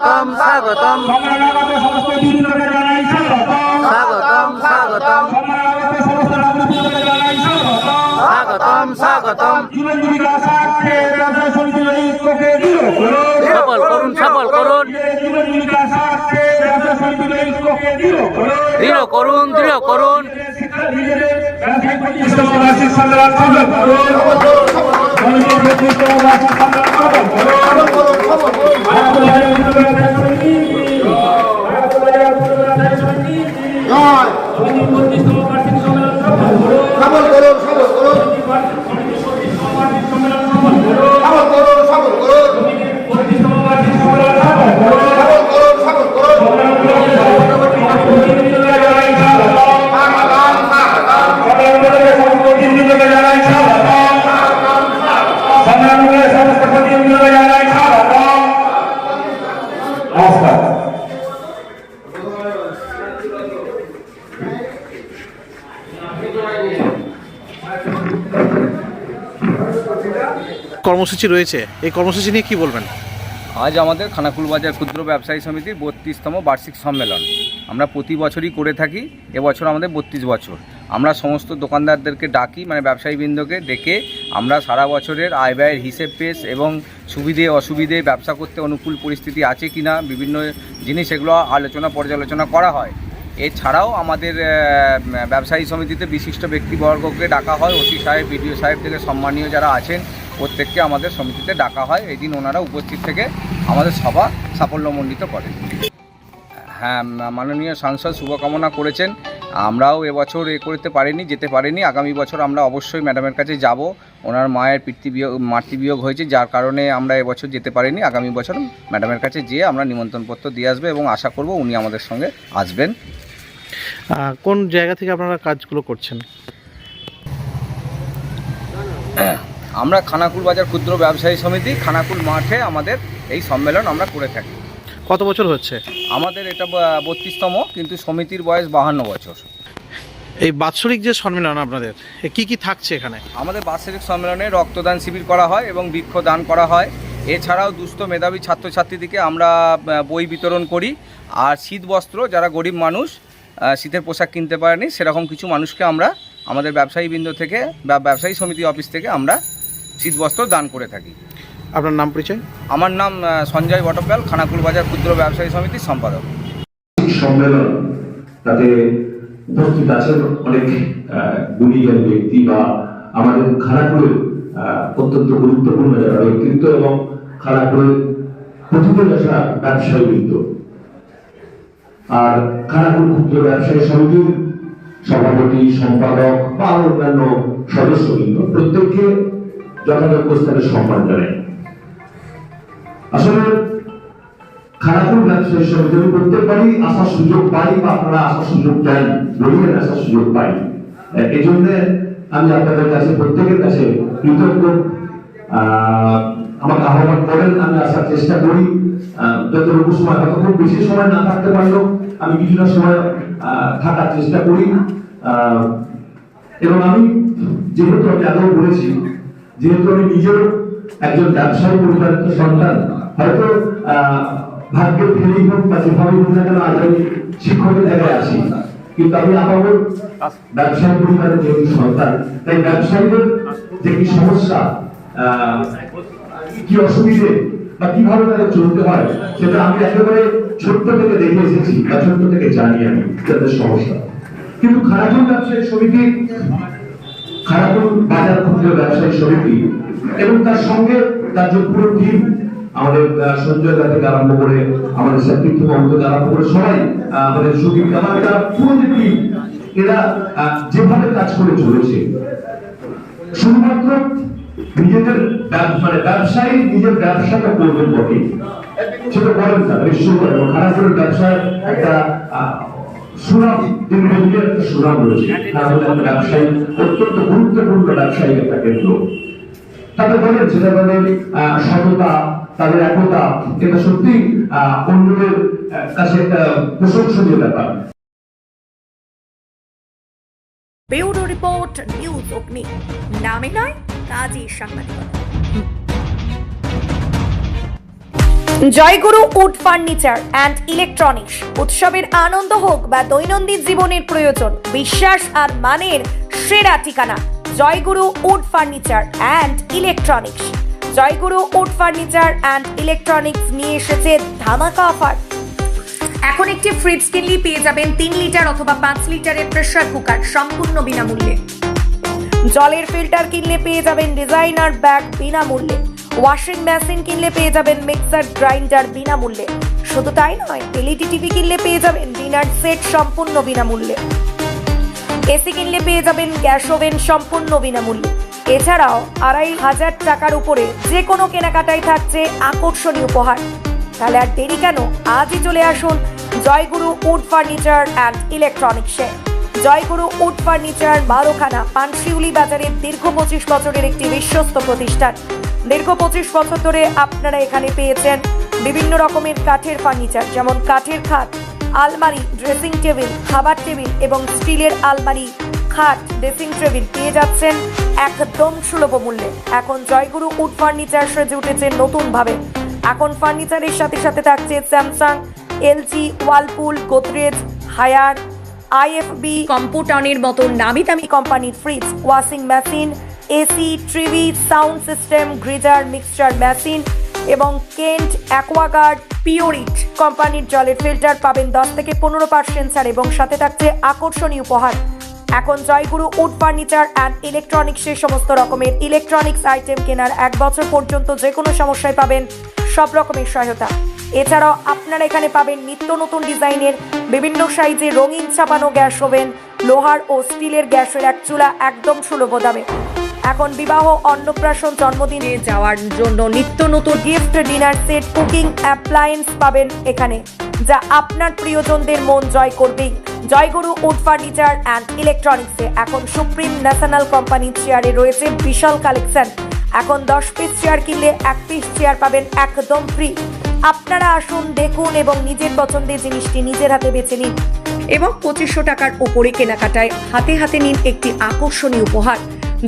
স্বাগতম স্বাগতম। স্বাগতম। স্বাগতম স্বাগতম। স্বাগতম। সফল করুন সফল করুন। দৃঢ় করুন। দৃঢ় করুন দৃঢ় করুন। সফল। করুন কর্মসূচি রয়েছে, এই কর্মসূচি নিয়ে কি বলবেন? আজ আমাদের খানাকুল বাজার ক্ষুদ্র ব্যবসায়ী সমিতির বত্রিশতম বার্ষিক সম্মেলন। আমরা প্রতি বছরই করে থাকি, এবছর আমাদের বত্রিশ বছর। আমরা সমস্ত দোকানদারদেরকে ডাকি মানে ব্যবসায়ীবৃন্দকে ডেকে আমরা সারা বছরের আয় ব্যয়ের হিসেব পেশ এবং সুবিধে, অসুবিধে, ব্যবসা করতে অনুকূল পরিস্থিতি আছে কি না বিভিন্ন জিনিস এগুলো আলোচনা, পর্যালোচনা করা হয়। এছাড়াও আমাদের ব্যবসায়ী সমিতিতে বিশিষ্ট ব্যক্তিবর্গকে ডাকা হয়, ওসি সাহেব, বিডিও সাহেব থেকে সম্মানীয় যারা আছেন প্রত্যেককে আমাদের সমিতিতে ডাকা হয়। এই দিন ওনারা উপস্থিত থেকে আমাদের সভা সাফল্যমণ্ডিত করেন। হ্যাঁ মাননীয় সাংসদ শুভকামনা করেছেন। আমরাও এবছর এ করতে পারিনি যেতে পারিনি। আগামী বছর আমরা অবশ্যই ম্যাডামের কাছে যাব। ওনার মায়ের পিতৃবিয়োগ মাতৃবিয়োগ হয়েছে যার কারণে আমরা এবছর যেতে পারিনি। আগামী বছর ম্যাডামের কাছে যেয়ে আমরা নিমন্ত্রণপত্র দিয়ে আসব এবং আশা করব উনি আমাদের সঙ্গে আসবেন। কোন জায়গা থেকে আপনারা কাজগুলো করছেন? আমরা খানাকুল বাজার ক্ষুদ্র ব্যবসায়ী সমিতি খানাকুল মাঠে আমাদের এই সম্মেলন আমরা করে থাকি। কত বছর হচ্ছে? আমাদের এটা বত্রিশতম কিন্তু সমিতির বয়স বাহান্ন বছর। এই বাৎসরিক যে সম্মেলন আপনাদের কি কি থাকছে এখানে? আমাদের বাৎসরিক সম্মেলনে রক্তদান শিবির করা হয় এবং বৃক্ষ দান করা হয়। এছাড়াও দুস্থ মেধাবী ছাত্রছাত্রীদেরকে আমরা বই বিতরণ করি। আর শীত বস্ত্র যারা গরিব মানুষ শীতের পোশাক কিনতে পারেনি সেরকম কিছু মানুষকে আমরা আমাদের ব্যবসায়ীবৃন্দ থেকে বা ব্যবসায়ী সমিতি অফিস থেকে আমরা শীত বস্ত্র দান করে থাকি। আপনার নাম পরিচয়? আমার নাম সঞ্জয় বটব্যাল খানাকুল বাজার ক্ষুদ্র ব্যবসায়ী সমিতির সম্পাদক। সম্মেলন তাতে উপস্থিত আছেন অনেক গুণীজন ব্যক্তি বা আমাদের আহ, অত্যন্ত গুরুত্বপূর্ণ যারা ব্যক্তিত্ব এবং ব্যবসায়ী বৃন্দ। আর খারাপুর ক্ষুদ্র ব্যবসায়ী সমিতির সভাপতি সম্পাদক বা অন্যান্য সদস্যবৃন্দ। প্রত্যেককে যথাযোগ্য সম্মান জানাই আসলে খারাপুর ব্যবসায়ী সমিতি আমি প্রত্যেকবারই আসার সুযোগ পাই বা আপনারা আসার সুযোগ দেন বলিয়ে আসার সুযোগ পাই এই জন্য আমি আপনাদের কাছে, প্রত্যেকের কাছে কৃতজ্ঞ। আমাকে আহ্বান করেন, আমি আসার চেষ্টা করি। যতটুকু সময় হয়তো বেশি সময় না থাকতে পারলেও আমি কিছুটা সময় থাকার চেষ্টা করি। এবং আমি যেহেতু আমি আগেও বলেছি যেহেতু আমি নিজেও একজন ব্যবসায়ী সন্তান, হয়তো হোক বা যেভাবে হোক না কেন আজ আমি শিক্ষকের জায়গায় কিন্তু আমি ব্যবসায়ী পরিবারের যেহেতু সন্তান, তাই ব্যবসায়ীদের যে কি সমস্যা কি অসুবিধে বা কীভাবে তাদের চলতে হয়, সেটা আমি একেবারে ছোট্ট থেকে দেখে এসেছি বা ছোট্ট থেকে জানি আমি তাদের সমস্যা। কিন্তু খারাপুর ব্যবসায়ী সমিতি খারাপুর বাজার ক্ষুদ্র ব্যবসায়ী সমিতি এবং তার সঙ্গে তার যে পুরো টিম আমাদের সঞ্জয় দা থেকে আরম্ভ করে আমাদের সতীর্থ থেকে আরম্ভ করে সবাই আমাদের সুদীপ আমাদের পুরো যে টিম এরা যেভাবে কাজ করে চলেছে, শুধুমাত্র নিজেদের মানে ব্যবসায়ী নিজের ব্যবসাটা করবেন বটে। সেটা করেন না এবং খারাপুরের ব্যবসায় একটা সুনাম দীর্ঘদিনের একটা সুনাম রয়েছে। একটা ব্যবসায়ী, অত্যন্ত গুরুত্বপূর্ণ ব্যবসায়ী একটা কেন্দ্র তাদের বলেন সেটা তাদের সততা, তাদের একতা, এটা সত্যি অন্যদের কাছে একটা প্রশংসনীয় ব্যাপার। ব্যুরো রিপোর্ট, নিউজ অগ্নি। নামে নয় কাজী সাংবাদিকতা। Joyguru wood furniture and electronics. উৎসবের আনন্দ হোক বা দৈনন্দিন জীবনের প্রয়োজন, বিশ্বাস আর মানের সেরা ঠিকানা Joyguru wood furniture and electronics. Joyguru wood furniture and electronics নিয়ে এসেছে ধামাকা অফার। এখন একটি ফ্রিজ কিনলেই পেয়ে যাবেন তিন লিটার অথবা পাঁচ লিটারের প্রেসার কুকার সম্পূর্ণ বিনামূল্যে। জলের ফিল্টার কিনলে পেয়ে যাবেন ডিজাইনার ব্যাগ বিনামূল্যে। ওয়াশিং মেশিন কিনলে পেয়ে যাবেন মিক্সার গ্রাইন্ডার বিনামূল্যে। শুধু তাই নয় এলইডি টিভি কিনলে পেয়ে যাবেন ডিনার সেট সম্পূর্ণ বিনামূল্যে। এসি কিনলে পেয়ে যাবেন গ্যাস ওভেন সম্পূর্ণ বিনামূল্যে। এছাড়াও আড়াই হাজার টাকার উপরে যে কোনো কেনাকাটায় থাকছে আকর্ষণীয় উপহার। তাহলে আর দেরি কেন? আজই চলে আসুন জয়গুরু উড ফার্নিচার অ্যান্ড ইলেকট্রনিক্সে। জয়গুরু উড ফার্নিচার বারোখানা পানশিউলি বাজারের দীর্ঘ পঁচিশ বছরের একটি বিশ্বস্ত প্রতিষ্ঠান। দীর্ঘ পঁচিশ বছর ধরে আপনারা এখানে পেয়েছেন বিভিন্ন রকমের কাঠের ফার্নিচার যেমন কাঠের খাট আলমারি ড্রেসিং টেবিল খাবার টেবিল এবং স্টিলের আলমারি খাট ড্রেসিং টেবিল পেয়ে যাচ্ছেন একদম সুলভ মূল্যে। এখন জয়গুরু উড ফার্নিচার সেজে উঠেছে নতুনভাবে। এখন ফার্নিচারের সাথে সাথে থাকছে Samsung LG Whirlpool Godrej Haier IFB কম্পুটানের মতো নামি দামি কোম্পানির fridge washing machine AC TV sound system, geyser, mixture machine এবং কেন্ট, অ্যাকোয়াগার্ড, পিওরিট কোম্পানির জলের ফিল্টার পাবেন দশ থেকে পনেরো পার্সেন্ট ছাড় এবং সাথে থাকছে আকর্ষণীয় উপহার। এখন জয়গুরু উড ফার্নিচার অ্যান্ড ইলেকট্রনিক্সের সমস্ত রকমের ইলেকট্রনিক্স আইটেম কেনার এক বছর পর্যন্ত যে কোনো সমস্যায় পাবেন সব রকমের সহায়তা। এছাড়াও আপনারা এখানে পাবেন নিত্য নতুন ডিজাইনের বিভিন্ন সাইজে রঙিন ছাপানো গ্যাস ওভেন, লোহার ও স্টিলের গ্যাসের এক চুলা একদম সুলভ দামে। এখন বিবাহ অন্নপ্রাশন জন্মদিনে যাওয়ার জন্য নিত্য নতুন gift dinner set cooking appliance পাবেন এখানে, যা আপনার প্রিয়জনদের মন জয় করবেই জয়গুরু উড ফার্নিচার অ্যান্ড ইলেকট্রনিক্সে। এখন সুপ্রিম ন্যাশনাল কোম্পানির চেয়ারে রয়েছে বিশাল কালেকশন। এখন দশ পিস চেয়ার কিনলে এক পিস চেয়ার পাবেন একদম ফ্রি আপনারা আসুন, দেখুন এবং নিজের পছন্দের জিনিসটি নিজের হাতে বেছে নিন। এবং পঁচিশশো টাকার উপরে কেনাকাটায় হাতে হাতে নিন একটি আকর্ষণীয় উপহার।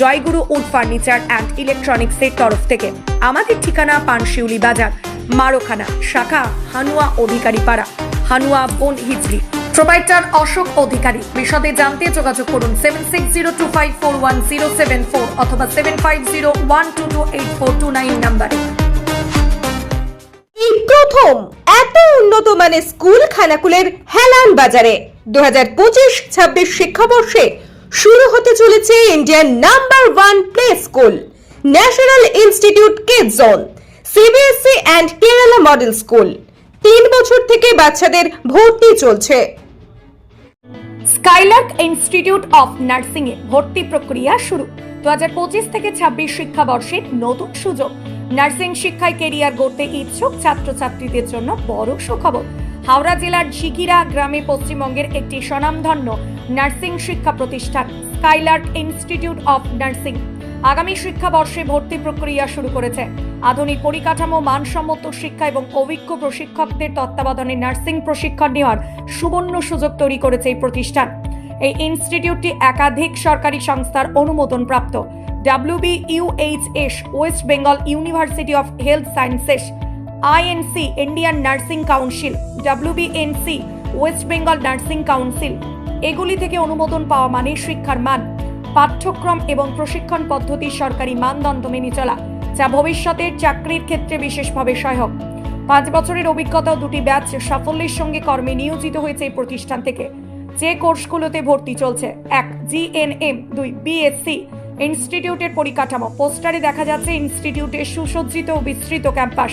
জয়গুরু উড ফার্নিচার অ্যান্ড ইলেকট্রনিক্সের তরফ থেকে। আমাদের ঠিকানা পানশিউলি বাজার, মারোখানা, শাখা হানুয়া অধিকারী পাড়া হানুয়া বন হিজলি প্রোপাইটার অশোক অধিকারী, বিশদে জানতে যোগাযোগ করুন seven six zero two five four one zero seven four অথবা seven five zero one two two eight four two nine নাম্বারে। প্রথম এত উন্নত মানের স্কুল খানাকুলের হেলান বাজারে। দু হাজার পঁচিশ ছাব্বিশ শিক্ষাবর্ষে শুরু হতে চলেছে Indian number one play school, national institute kid zone CBSE and Kerala model school তিন বছর থেকে বাচ্চাদের ভর্তি চলছে। স্কাইলার্ক ইনস্টিটিউট অফ নার্সিং এ ভর্তি প্রক্রিয়া শুরু। দু হাজার পঁচিশ থেকে ছাব্বিশ শিক্ষাবর্ষের নতুন সুযোগ। নার্সিং শিক্ষায় কেরিয়ার গড়তে ইচ্ছুক ছাত্রছাত্রীদের জন্য বড় সুখবর। হাওড়া জেলার ঝিকিরা গ্রামে পশ্চিমবঙ্গের একটি স্বনামধন্য নার্সিং শিক্ষা প্রতিষ্ঠান, স্কাইলার্ক ইনস্টিটিউট অফ নার্সিং। আগামী শিক্ষাবর্ষে ভর্তি প্রক্রিয়া শুরু করেছে। আধুনিক পরিকাঠামো, মানসম্মত শিক্ষা এবং অভিজ্ঞ প্রশিক্ষকদের তত্ত্বাবধানে নার্সিং প্রশিক্ষণ নেওয়ার সুবর্ণ সুযোগ তৈরি করেছে এই প্রতিষ্ঠান। এই ইনস্টিটিউটটি একাধিক সরকারি সংস্থার অনুমোদন প্রাপ্ত WB UHS West Bengal university of health sciences INC Indian nursing council WBNC West Bengal nursing council. এগুলি থেকে অনুমোদন পাওয়া মানে শিক্ষার মান, পাঠ্যক্রম এবং প্রশিক্ষণ পদ্ধতি সরকারি মানদণ্ড মেনে চলা, যা ভবিষ্যতের চাকরির ক্ষেত্রে বিশেষভাবে সহায়ক। পাঁচ বছরের অভিজ্ঞতা দুটি ব্যাচ সাফল্যের সঙ্গে কর্মে নিয়োজিত হয়েছে এই প্রতিষ্ঠান থেকে। যে কোর্সগুলোতে ভর্তি চলছে, এক জিএনএম দুই বিএসসি ইনস্টিটিউটের পরিকাঠামো। পোস্টারে দেখা যাচ্ছে ইনস্টিটিউটের সুসজ্জিত ও বিস্তৃত ক্যাম্পাস।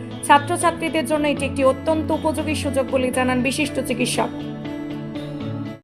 ছাত্রছাত্রীদের জন্য এটি একটি অত্যন্ত উপযোগী সুযোগ বলে জানান বিশিষ্ট চিকিৎসক।